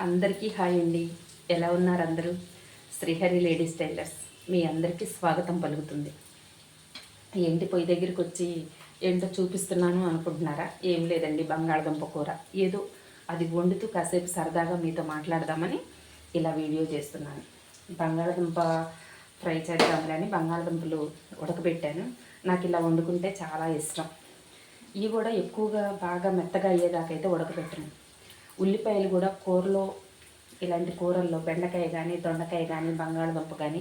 అందరికీ హాయ్ అండి. ఎలా ఉన్నారు అందరూ? Srihari ladies tailors. మీ అందరికీ స్వాగతం పలుకుతుంది. ఏంటి పొయ్యి దగ్గరికి వచ్చి ఏంటో చూపిస్తున్నాను అనుకుంటున్నారా? ఏం లేదండి బంగాళదుంప కూర. ఏదో అది వండుతూ కాసేపు సరదాగా మీతో మాట్లాడదామని ఇలా వీడియో చేస్తున్నాను. బంగాళదుంప ఫ్రై చేద్దామని బంగాళదుంపలు ఉడకబెట్టాను. నాకు ఇలా వండుకుంటే చాలా ఇష్టం. ఇవి కూడా ఎక్కువగా బాగా మెత్తగా అయ్యేదాకైతే ఉడకబెట్టాను. ఉల్లిపాయలు కూడా కూరలో ఇలాంటి కూరల్లో బెండకాయ కానీ దొండకాయ కానీ బంగాళదుంప కానీ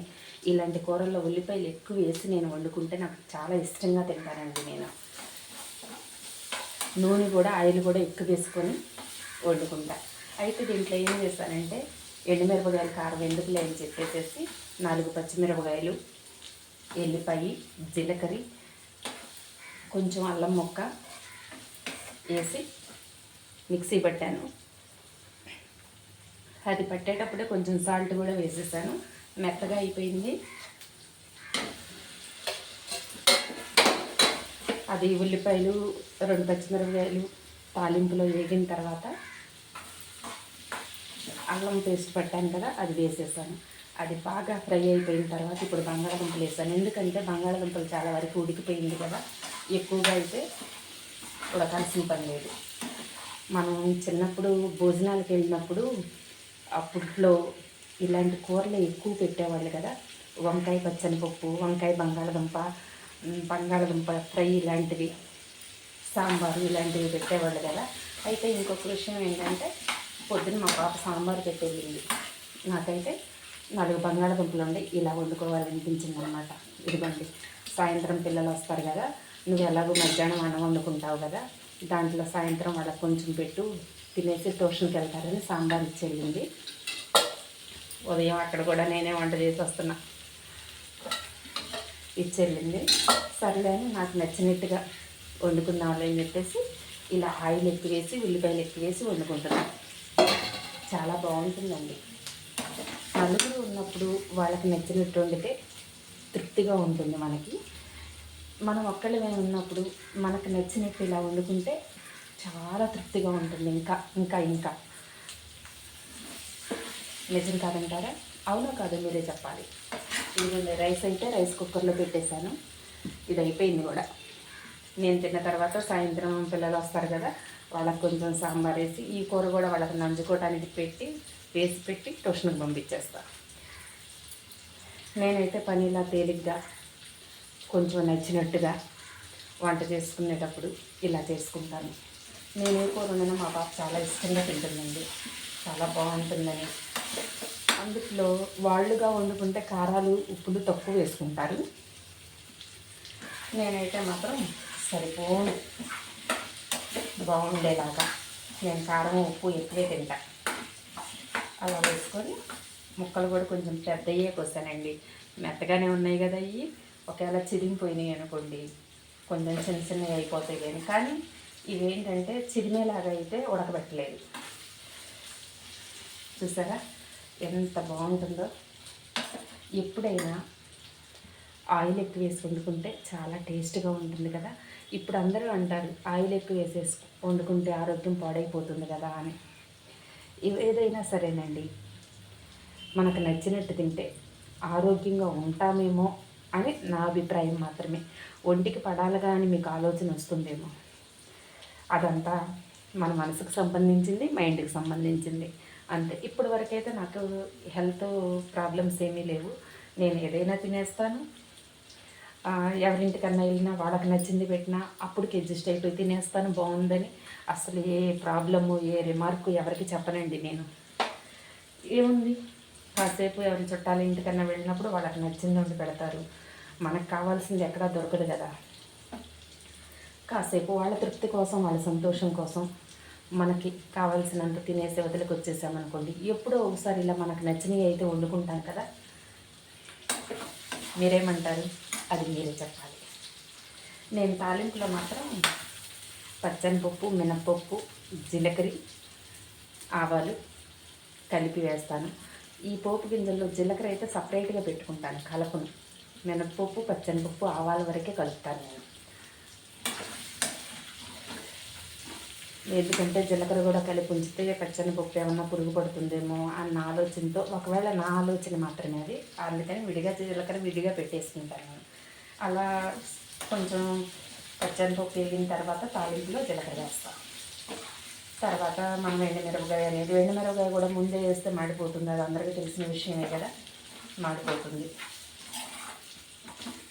ఇలాంటి కూరల్లో ఉల్లిపాయలు ఎక్కువ వేసి నేను వండుకుంటే నాకు చాలా ఇష్టంగా తింటానండి నేను. నూనె కూడా ఆయిల్ కూడా ఎక్కువ వేసుకొని వండుకుంటా. అయితే దీంట్లో ఏం చేస్తానంటే ఎండుమిరపకాయలు కారం ఎందుకులే అని చెప్పేసేసి నాలుగు పచ్చిమిరపకాయలు ఎల్లిపాయి జీలకర్ర కొంచెం అల్లం ముక్క వేసి మిక్సీ పట్టాను. అది పట్టేటప్పుడే కొంచెం సాల్ట్ కూడా వేసేసాను. మెత్తగా అయిపోయింది. అది ఉల్లిపాయలు రెండు పచ్చిమిరపకాయలు తాలింపులో వేగిన తర్వాత అల్లం పేస్ట్ పట్టాను కదా అది వేసేసాను. అది బాగా ఫ్రై అయిపోయిన తర్వాత ఇప్పుడు బంగాళదుంపలు వేసాను. ఎందుకంటే బంగాళదుంపలు చాలా వరకు ఉడికిపోయింది కదా ఎక్కువగా అయితే ఉడకాల్సిన పని లేదు. మనం చిన్నప్పుడు భోజనాలకు వెళ్ళినప్పుడు అప్పట్లో ఇలాంటి కూరలు ఎక్కువ పెట్టేవాళ్ళు కదా. వంకాయ పచ్చని పప్పు వంకాయ బంగాళదుంప బంగాళదుంప ఫ్రై ఇలాంటివి సాంబారు ఇలాంటివి పెట్టేవాళ్ళు కదా. అయితే ఇంకొక విషయం ఏంటంటే పొద్దున్న మా పాప సాంబార్ పెట్టేళ్ళింది నాకైతే నాలుగు బంగాళదుంపలు ఉండి ఇలా వండుకోవాలనిపించింది అనమాట ఇదిగోండి సాయంత్రం పిల్లలు వస్తారు కదా. నువ్వు ఎలాగో మధ్యాహ్నం అన్నం వండుకుంటావు కదా. దాంట్లో సాయంత్రం వాళ్ళకి కొంచెం పెట్టు తినేసి ట్యూషన్కి వెళ్తారని సాంబార్ ఇచ్చేళ్ళింది ఉదయం అక్కడ కూడా నేనే వంట చేసి వస్తున్నా. ఇచ్చేళ్ళింది సర్లే అని నాకు నచ్చినట్టుగా వండుకుందాంలే అని చెప్పేసి ఇలా ఆయిల్ ఎక్కివేసి ఉల్లిపాయలు ఎక్కివేసి వండుకుంటున్నాను చాలా బాగుంటుందండి. నలుగురు ఉన్నప్పుడు వాళ్ళకి నచ్చినట్టు వండితే తృప్తిగా ఉంటుంది మనకి. మనం ఒక్కళ్ళమే ఉన్నప్పుడు మనకు నచ్చినట్టు ఇలా వండుకుంటే చాలా తృప్తిగా ఉంటుంది. ఇంకా ఇంకా ఇంకా. నిజం కాదంటారా? అవునో కాదు మీరే చెప్పాలి. ఇదిగోండి రైస్ అయితే రైస్ కుక్కర్లో పెట్టేశాను. ఇది అయిపోయింది కూడా. నేను తిన్న తర్వాత సాయంత్రం పిల్లలు వస్తారు కదా వాళ్ళకి కొంచెం సాంబార్ వేసి ఈ కూర కూడా వాళ్ళకి నంచుకోవడానికి పెట్టి వేసి పెట్టి ట్యూషన్కి పంపించేస్తాను నేనైతే పని ఇలా తేలిగ్గా కొంచెం నచ్చినట్టుగా వంట చేసుకునేటప్పుడు ఇలా చేసుకుంటాను. నేను ఏ కూర వండినా మా బాబు చాలా ఇష్టంగా తింటుందండి. చాలా బాగుంటుందని. అందులో వాళ్ళుగా వండుకుంటే కారాలు ఉప్పులు తక్కువ వేసుకుంటారు. నేనైతే మాత్రం సరిపోను. బాగుండేలాగా. నేను కారం ఉప్పు ఎక్కువే తింటా. అలా వేసుకొని ముక్కలు కూడా కొంచెం పెద్దయ్యే కోసానండి. మెత్తగానే ఉన్నాయి కదా అవి ఒకవేళ చిరిగిపోయినాయి అనుకోండి కొంచెం చిన్న చిన్నవి అయిపోతాయి కానీ కానీ ఇవేంటంటే చిరిమేలాగా అయితే ఉడకబెట్టలేదు. చూసారా? ఎంత బాగుంటుందో. ఎప్పుడైనా ఆయిల్ ఎక్కువ వేసి వండుకుంటే చాలా టేస్ట్గా ఉంటుంది కదా. ఇప్పుడు అందరూ అంటారు ఆయిల్ ఎక్కువ వేసేసి వండుకుంటే ఆరోగ్యం పాడైపోతుంది కదా అని. ఇవి ఏదైనా సరేనండి. మనకు నచ్చినట్టు తింటే ఆరోగ్యంగా ఉంటామేమో అని నా అభిప్రాయం మాత్రమే. ఒంటికి పడాలిగా అని మీకు ఆలోచన వస్తుందేమో. అదంతా మన మనసుకు సంబంధించింది మైండ్కి సంబంధించింది. అంతే. ఇప్పటి వరకైతే నాకు హెల్త్ ప్రాబ్లమ్స్ ఏమీ లేవు. నేను ఏదైనా తినేస్తాను. ఎవరింటికన్నా వెళ్ళినా వాళ్ళకి నచ్చింది పెట్టినా అప్పటికి అడ్జస్ట్ అయిపోయి తినేస్తాను. బాగుందని అసలు ఏ ప్రాబ్లము ఏ రిమార్కు ఎవరికి చెప్పనండి నేను. ఏముంది? కాసేపు ఎవరి చుట్టాల ఇంటికన్నా వెళ్ళినప్పుడు వాళ్ళకి నచ్చింది వండి పెడతారు. మనకు కావాల్సింది ఎక్కడా దొరకదు కదా. కాసేపు వాళ్ళ తృప్తి కోసం వాళ్ళ సంతోషం కోసం మనకి కావాల్సినంత తినేసి వదిలికి వచ్చేసామనుకోండి. ఎప్పుడో ఒకసారి ఇలా మనకు నచ్చినవి అయితే వండుకుంటాం కదా. మీరేమంటారు? అది మీరే చెప్పాలి. నేను తాలింపులో మాత్రం పచ్చని పప్పు మినప్పప్పు జీలకర్ర ఆవాలు కలిపి వేస్తాను. ఈ పోపు గింజల్లో జీలకర్ర అయితే సపరేట్గా పెట్టుకుంటాను కలపను. మినప్పప్పు పచ్చని పప్పు ఆవాల వరకే కలుపుతాను నేను. ఎందుకంటే జీలకర్ర కూడా కలిపి ఉంచితే పచ్చనిపప్పు ఏమన్నా పురుగు పడుతుందేమో అన్న ఆలోచనతో ఒకవేళ నా ఆలోచన మాత్రమే అది అందుకని విడిగా జీలకర్ర విడిగా పెట్టేసుకుంటాను అలా కొంచెం పచ్చనిపప్పు వేగిన తర్వాత తాలింపులో జీలకర్ర వేస్తాం. తర్వాత మనం ఎండుమిరపకాయ అనేది ఎండుమిరపకాయ కూడా ముందే వేస్తే మాడిపోతుంది అది అందరికీ తెలిసిన విషయమే కదా మాడిపోతుంది.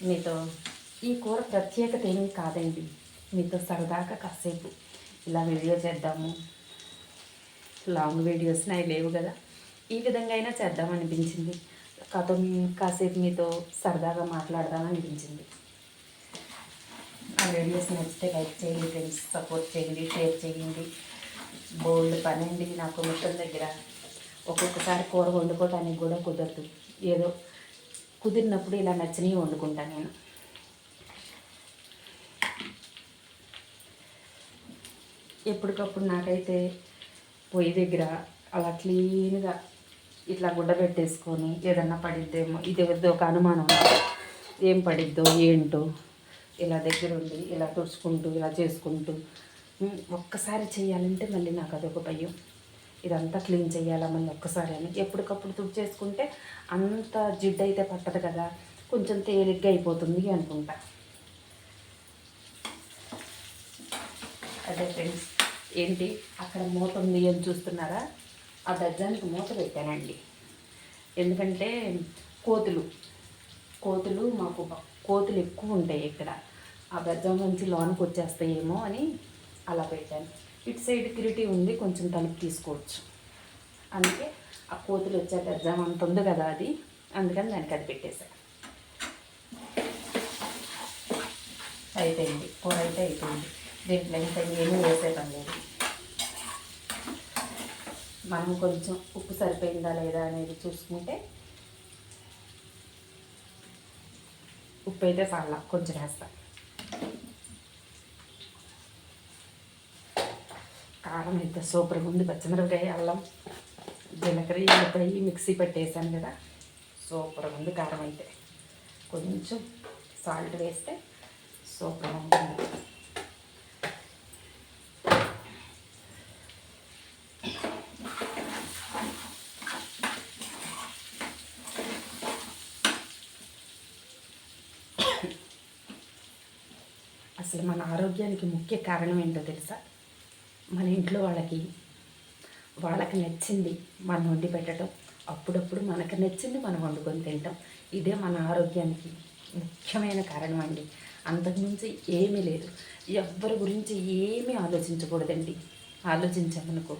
మీతో ఈ కూర ప్రత్యేకత ఏమీ కాదండి. మీతో సరదాగా కాసేపు ఇలా వీడియో చేద్దాము. లాంగ్ వీడియోస్ నాయి లేవు కదా. ఈ విధంగా అయినా చేద్దామనిపించింది కథ కాసేపు మీతో సరదాగా మాట్లాడదాం అనిపించింది. ఆ వీడియోస్ నచ్చితే లైక్ చేయండి ఫ్రెండ్స్ సపోర్ట్ చేయండి షేర్ చేయండి. బోల్డ్ పని అండి నాకు మొత్తం దగ్గర. ఒక్కొక్కసారి కూర వండుకోవడానికి కూడా కుదరదు. ఏదో కుదిరినప్పుడు ఇలా నచ్చినవి వండుకుంటాను నేను. ఎప్పటికప్పుడు నాకైతే పొయ్యి దగ్గర అలా క్లీన్గా ఇట్లా గుడ్డ పెట్టేసుకొని ఏదన్నా పడిద్దేమో ఇది వద్దు ఒక అనుమానం ఏం పడిద్దో ఏంటో ఇలా దగ్గర ఉండి ఇలా తుడుచుకుంటూ ఇలా చేసుకుంటూ ఒక్కసారి చేయాలంటే మళ్ళీ నాకు అదొక భయం. ఇదంతా క్లీన్ చేయాలా మళ్ళీ ఒక్కసారి అని. ఎప్పటికప్పుడు తుడిచేసుకుంటే అంత జిడ్డు అయితే పట్టదు కదా కొంచెం తేలిగ్గా అయిపోతుంది అనుకుంటా. అదే ఫ్రెండ్స్. ఏంటి? అక్కడ మూత ఉంది అని చూస్తున్నారా? ఆ దజ్జానికి మూత పెట్టానండి. ఎందుకంటే కోతులు. కోతులు మాకు కోతులు ఎక్కువ ఉంటాయి ఇక్కడ. ఆ బెజ్జం నుంచి లోనికి వచ్చేస్తాయేమో అని అలా పెట్టాను. ఇటు సైడ్ కిరిటీ ఉంది కొంచెం తలుపు తీసుకోవచ్చు. అందుకే ఆ కోతులు వచ్చే బెజ్జం అంత ఉంది కదా అది. అందుకని దానికి అది పెట్టేశాను అయిపోయింది. కూర అయితే అయిపోయింది. దీంట్లో ఇంకా ఏమీ వేసే పని లేదు. మనం కొంచెం ఉప్పు సరిపోయిందా లేదా అనేది చూసుకుంటే ఉప్పు అయితే చాలా కొంచెం వేస్తా. కారం అయితే సూపర్గా ఉంది పచ్చిమిరపకాయ అల్లం జీలకర్ర ఎల్లిపాయ మిక్సీ పెట్టేసాను కదా. సూపర్గా ఉంది కారం అయితే. కొంచెం సాల్ట్ వేస్తే సూపర్గా ఉంటుంది అసలు మన ఆరోగ్యానికి ముఖ్య కారణం ఏంటో తెలుసా? మన ఇంట్లో వాళ్ళకి వాళ్ళకి నచ్చింది మనం వండి పెట్టడం. అప్పుడప్పుడు మనకు నచ్చింది మనం వండుకొని తింటాం ఇదే మన ఆరోగ్యానికి ముఖ్యమైన కారణం అండి. అంతకుమించి ఏమీ లేదు. ఎవ్వరి గురించి ఏమీ ఆలోచించకూడదండి. ఆలోచించామనుకో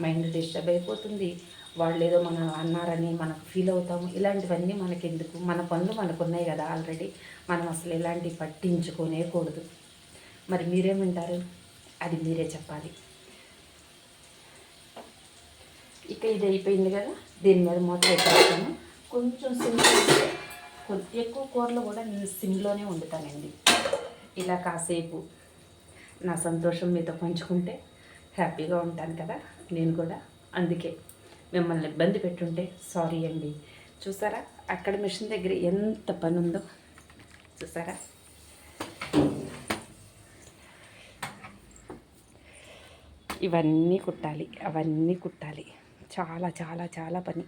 మైండ్ డిస్టర్బ్ అయిపోతుంది. వాళ్ళు ఏదో మన అన్నారని మనకు ఫీల్ అవుతాము. ఇలాంటివన్నీ మనకెందుకు? మన పనులు మనకు ఉన్నాయి కదా ఆల్రెడీ. మనం అసలు ఇలాంటివి పట్టించుకోనేకూడదు. మరి మీరేమంటారు? అది మీరే చెప్పాలి. ఇక ఇది అయిపోయింది కదా? దీని మీద మూత పెట్టేస్తాను కొంచెం సిమ్ కొద్ది ఎక్కువ కూరలు కూడా నేను సిమ్లోనే వండుతానండి. ఇలా కాసేపు నా సంతోషం మీతో పంచుకుంటే హ్యాపీగా ఉంటాను కదా? నేను కూడా. అందుకే మిమ్మల్ని ఇబ్బంది పెట్టుంటే సారీ అండి. చూసారా? అక్కడ మిషన్ దగ్గర ఎంత పని ఉందో చూసారా? ఇవన్నీ కుట్టాలి అవన్నీ కుట్టాలి. చాలా చాలా చాలా పని.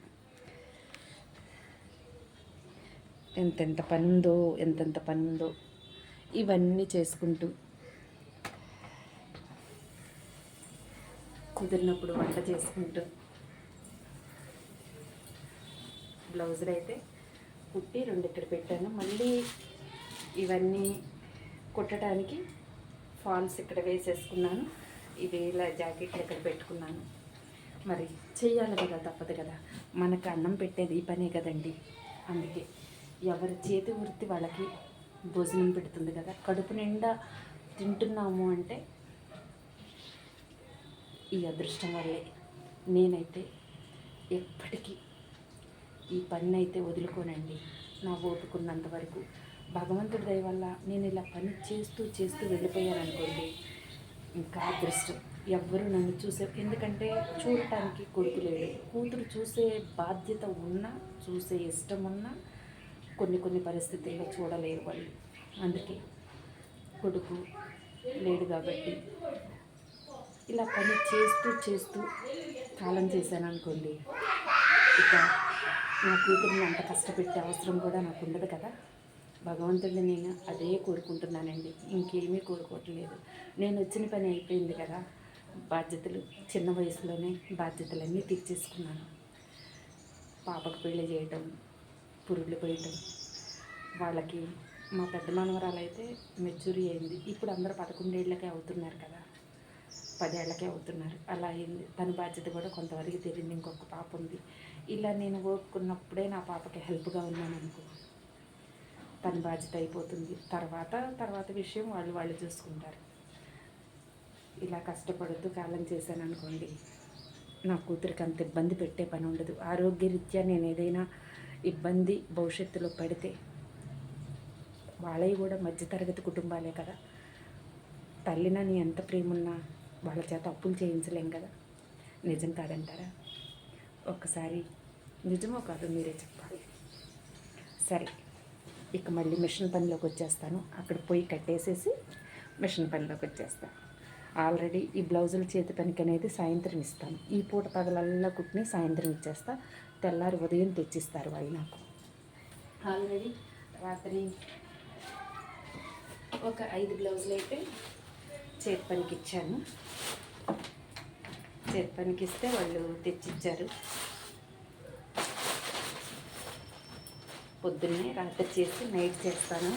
ఎంతెంత పని ఉందో ఎంతెంత పని ఉందో ఇవన్నీ చేసుకుంటూ కుదిరినప్పుడు వంట చేసుకుంటూ బ్లౌజులు అయితే కుట్టి రెండు ఇక్కడ పెట్టాను. మళ్ళీ ఇవన్నీ కుట్టడానికి ఫాల్స్ ఇక్కడ వేసేసుకున్నాను. ఇదేలా ఇలా జాకెట్లు ఇక్కడ పెట్టుకున్నాను. మరి చెయ్యాలి కదా తప్పదు కదా. మనకు అన్నం పెట్టేది ఈ పనే కదండి. అందుకే ఎవరి చేతి వృత్తి వాళ్ళకి భోజనం పెడుతుంది కదా. కడుపు నిండా తింటున్నాము అంటే ఈ అదృష్టం వల్లే నేనైతే ఎప్పటికీ ఈ పని అయితే వదులుకోనండి. నా ఓపుకున్నంత వరకు. భగవంతుడి దయ వల్ల నేను ఇలా పని చేస్తూ చేస్తూ వెళ్ళిపోయాను అనుకోండి ఇంకా అదృష్టం ఎవ్వరు నన్ను చూసే ఎందుకంటే చూడటానికి కొడుకు లేడు. కూతురు చూసే బాధ్యత ఉన్నా చూసే ఇష్టం ఉన్నా కొన్ని కొన్ని పరిస్థితుల్లో చూడలేరు వాళ్ళు. అందుకే కొడుకు లేడు కాబట్టి ఇలా పని చేస్తూ చేస్తూ కాలం చేశాను అనుకోండి. ఇక నా కూతురుని అంత కష్టపెట్టే అవసరం కూడా నాకు ఉండదు కదా. భగవంతుడిని నేను అదే కోరుకుంటున్నానండి. ఇంకేమీ కోరుకోవట్లేదు. నేను వచ్చిన పని అయిపోయింది కదా. బాధ్యతలు చిన్న వయసులోనే బాధ్యతలన్నీ తీర్చేసుకున్నాను. పాపకు పెళ్ళి చేయటం పురుగులు పోయటం వాళ్ళకి మా పెద్ద మనవరాలు అయితే మెచ్యూరి అయింది. ఇప్పుడు అందరూ పదకొండేళ్ళకే అవుతున్నారు కదా. పదేళ్ళకే అవుతున్నారు. అలా అయింది. తన బాధ్యత కూడా కొంతవరకు తెలియదు ఇంకొక పాప ఉంది. ఇలా నేను ఓపుకున్నప్పుడే నా పాపకి హెల్ప్గా ఉన్నాను అనుకో. తన బాధ్యత అయిపోతుంది. తర్వాత తర్వాత విషయం వాళ్ళు వాళ్ళు చూసుకుంటారు. ఇలా కష్టపడుతూ కాలం చేశాను అనుకోండి నా కూతురికి అంత ఇబ్బంది పెట్టే పని ఉండదు. ఆరోగ్యరీత్యా నేను ఏదైనా ఇబ్బంది భవిష్యత్తులో పడితే వాళ్ళవి కూడా మధ్యతరగతి కుటుంబాలే కదా. తల్లినని ఎంత ప్రేమ ఉన్నా వాళ్ళ చేత అప్పులు చేయించలేం కదా. నిజం కాదంటారా? ఒక్కసారి నిజమో కాదు మీరే చెప్పాలి. సరే. ఇక మళ్ళీ మిషన్ పనిలోకి వచ్చేస్తాను. అక్కడ పోయి కట్టేసేసి మిషన్ పనిలోకి వచ్చేస్తాను. ఆల్రెడీ ఈ బ్లౌజుల చేతి పనికి అనేది సాయంత్రం ఇస్తాను. ఈ పూట పగలల్లా కుట్టిని సాయంత్రం ఇచ్చేస్తా. తెల్లారి ఉదయం తెచ్చిస్తారు వాళ్ళు నాకు. ఆల్రెడీ రాత్రి ఒక ఐదు బ్లౌజులు అయితే చేతి పనికి ఇచ్చాను. చేతి పనికి ఇస్తే వాళ్ళు తెచ్చిచ్చారు. పొద్దున్నే రాత్రి చేసి నైట్ చేస్తాను.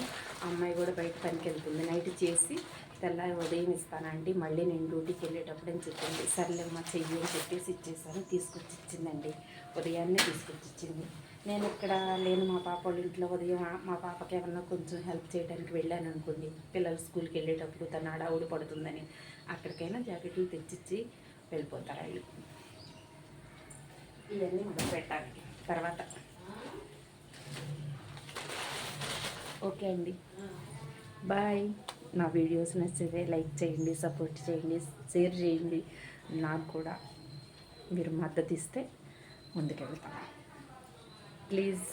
అమ్మాయి కూడా బయట పనికి వెళ్తుంది నైట్ చేసి తెల్లారి ఉదయం ఇస్తానండి. మళ్ళీ నేను డ్యూటీకి వెళ్ళేటప్పుడు అని చెప్పింది. సర్లేమ్మ చెయ్యి అని చెప్పేసి ఇచ్చేసాను. తీసుకొచ్చి ఇచ్చిందండి. ఉదయాన్నే తీసుకొచ్చి ఇచ్చింది. నేను ఇక్కడ లేను మా పాప వాళ్ళ ఇంట్లో ఉదయం మా పాపకి ఏమన్నా కొంచెం హెల్ప్ చేయడానికి వెళ్ళాను అనుకోండి. పిల్లలు స్కూల్కి వెళ్ళేటప్పుడు తన ఆడావుడి పడుతుందని అక్కడికైనా జాకెట్లు తెచ్చిచ్చి వెళ్ళిపోతారు వాళ్ళు ఇవన్నీ మొదలు పెట్టాలి తర్వాత ఓకే అండి. బాయ్. నా వీడియోస్ నచ్చితే లైక్ చేయండి సపోర్ట్ చేయండి షేర్ చేయండి. నాకు కూడా మీరు మద్దతు ఇస్తే ముందుకెళ్తాను. ప్లీజ్.